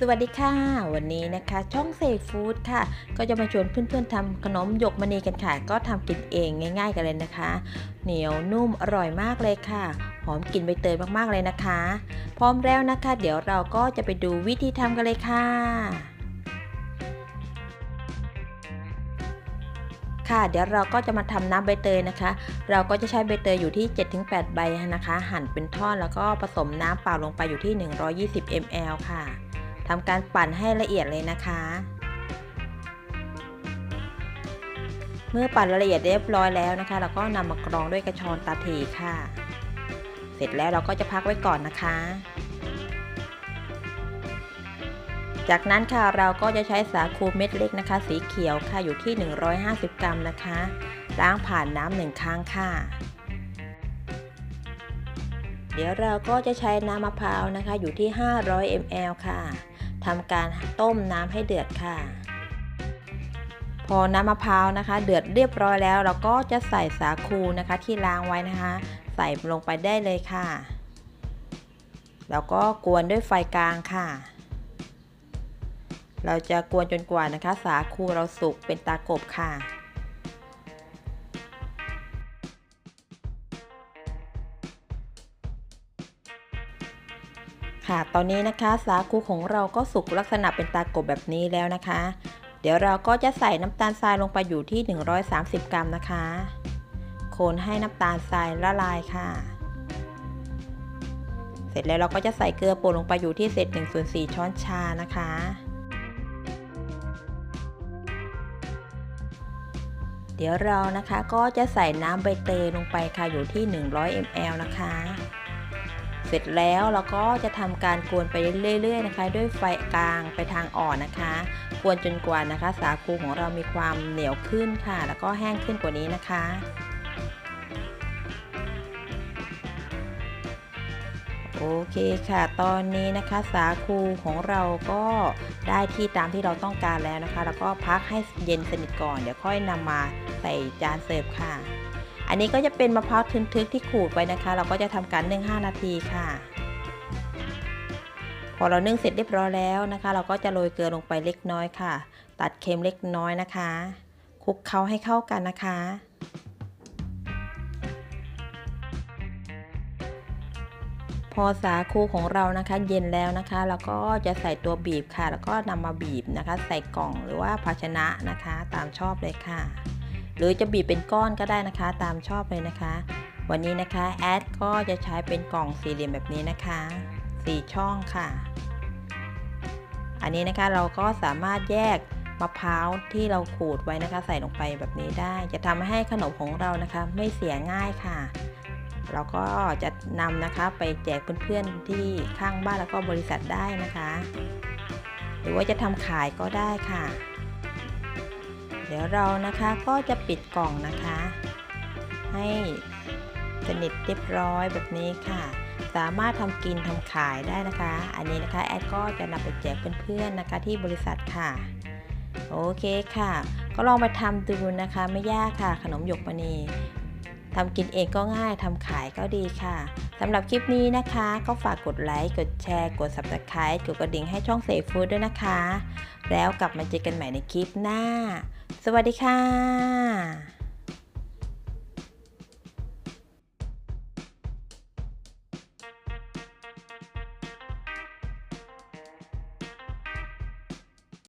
สวัสดีค่ะ วันนี้นะคะ ช่องเซฟู้ดค่ะ ก็จะมาชวนเพื่อนๆทำขนมหยกมณีกันค่ะ ก็ทำกินเองง่าย ๆ กันเลยนะคะ เหนียวนุ่มอร่อยมากเลยค่ะ หอมกลิ่นใบเตยมากๆเลยนะคะ พร้อมแล้วนะคะ เดี๋ยวเราก็จะไปดูวิธีทำกันเลยค่ะค่ะเดี๋ยวเราก็จะมาทำน้ำใบเตยนะคะ เราก็จะใช้ใบเตยอยู่ที่ 7-8 ใบนะคะ หั่นเป็นท่อนแล้วก็ผสมน้ำเปล่าลงไปอยู่ที่ 120 ml ค่ะ ทำการปั่นให้ละเอียดเลยนะคะ เมื่อปั่นละเอียดเรียบร้อยแล้วนะคะ เราก็นำมากรองด้วยกระชอนตาถีค่ะ เสร็จแล้วเราก็จะพักไว้ก่อนนะคะ จากนั้นค่ะเราก็จะใช้สาคูเม็ดเล็กนะคะ สีเขียวค่ะอยู่ที่ 150 กรัมนะคะ ล้างผ่านน้ำหนึ่งครั้งค่ะ เดี๋ยวเราก็จะใช้น้ำมะพร้าวนะคะ อยู่ที่ 500 ml ค่ะทำการต้มน้ำให้เดือดค่ะ พอน้ำมะพร้าวนะคะ เดือดเรียบร้อยแล้ว เราก็จะใส่สาคูนะคะ ที่ล้างไว้นะคะ ใส่ลงไปได้เลยค่ะ แล้วก็กวนด้วยไฟกลางค่ะ เราจะกวนจนกว่านะคะ สาคูเราสุกเป็นตากบค่ะ ค่ะ ตอนนี้นะคะสาคูของเราก็สุกลักษณะเป็นตากบแบบนี้แล้วนะคะ เดี๋ยวเราก็จะใส่น้ำตาลทรายลงไปอยู่ที่ 130 กรัมนะคะคนให้น้ำตาลทรายละลายค่ะ เสร็จแล้วเราก็จะใส่เกลือป่นลงไปอยู่ที่เศษ1ส่วน4ช้อนชานะคะ เดี๋ยวเรานะคะก็จะใส่น้ำใบเตยลงไปค่ะอยู่ที่ 100 ml นะคะ เสร็จแล้วเราก็จะทำการกวนไปเรื่อยๆนะคะ ด้วยไฟกลางไปทางอ่อนนะคะ กวนจนกว่านะคะ สาคูของเรามีความเหนียวขึ้นค่ะ แล้วก็แห้งขึ้นกว่านี้นะคะโอเคค่ะ ตอนนี้นะคะสาคูของเราก็ได้ที่ตามที่เราต้องการแล้วนะคะ แล้วก็พักให้เย็นสนิทก่อน เดี๋ยวค่อยนำมาใส่จานเสิร์ฟค่ะ อันนี้ก็จะเป็นมะพร้าวทึนทึกที่ขูดไว้นะคะ เราก็จะทำการนึ่ง5นาทีค่ะ พอเรานึ่งเสร็จเรียบร้อยแล้วนะคะ เราก็จะโรยเกลือลงไปเล็กน้อยค่ะ ตัดเค็มเล็กน้อยนะคะคลุกเคล้าให้เข้ากันนะคะ พอสาคูของเรานะคะ เย็นแล้วนะคะเราก็จะใส่ตัวบีบค่ะ แล้วก็นำมาบีบนะคะ ใส่กล่องหรือว่าภาชนะนะคะ ตามชอบเลยค่ะ หรือจะบีบเป็นก้อนก็ได้นะคะ ตามชอบเลยนะคะ วันนี้นะคะแอดก็จะใช้เป็นกล่องสี่เหลี่ยมแบบนี้นะคะ4ช่องค่ะ อันนี้นะคะเราก็สามารถแยกมะพร้าวที่เราขูดไว้นะคะ ใส่ลงไปแบบนี้ได้ จะทำให้ขนมของเรานะคะ ไม่เสียง่ายค่ะ เราก็จะนำนะคะไปแจกเพื่อนๆที่ข้างบ้านแล้วก็บริษัทได้นะคะ หรือว่าจะทำขายก็ได้ค่ะ เดี๋ยวเรานะคะก็จะปิดกล่องนะคะ ให้สนิทเรียบร้อยแบบนี้ค่ะ สามารถทำกินทำขายได้นะคะ อันนี้นะคะแอดก็จะนำไปแจกเพื่อนๆนะคะที่บริษัทค่ะ โอเคค่ะ ก็ลองไปทำดูนะคะไม่ยากค่ะ ขนมหยกมณีทำกินเองก็ง่าย ทำขายก็ดีค่ะสำหรับคลิปนี้นะคะ ก็ฝากกดไลค์ กดแชร์ กด subscribe กดกระดิ่งให้ช่องเซฟฟู้ดด้วยนะคะ แล้วกลับมาเจอกันใหม่ในคลิปหน้า สวัสดีค่ะ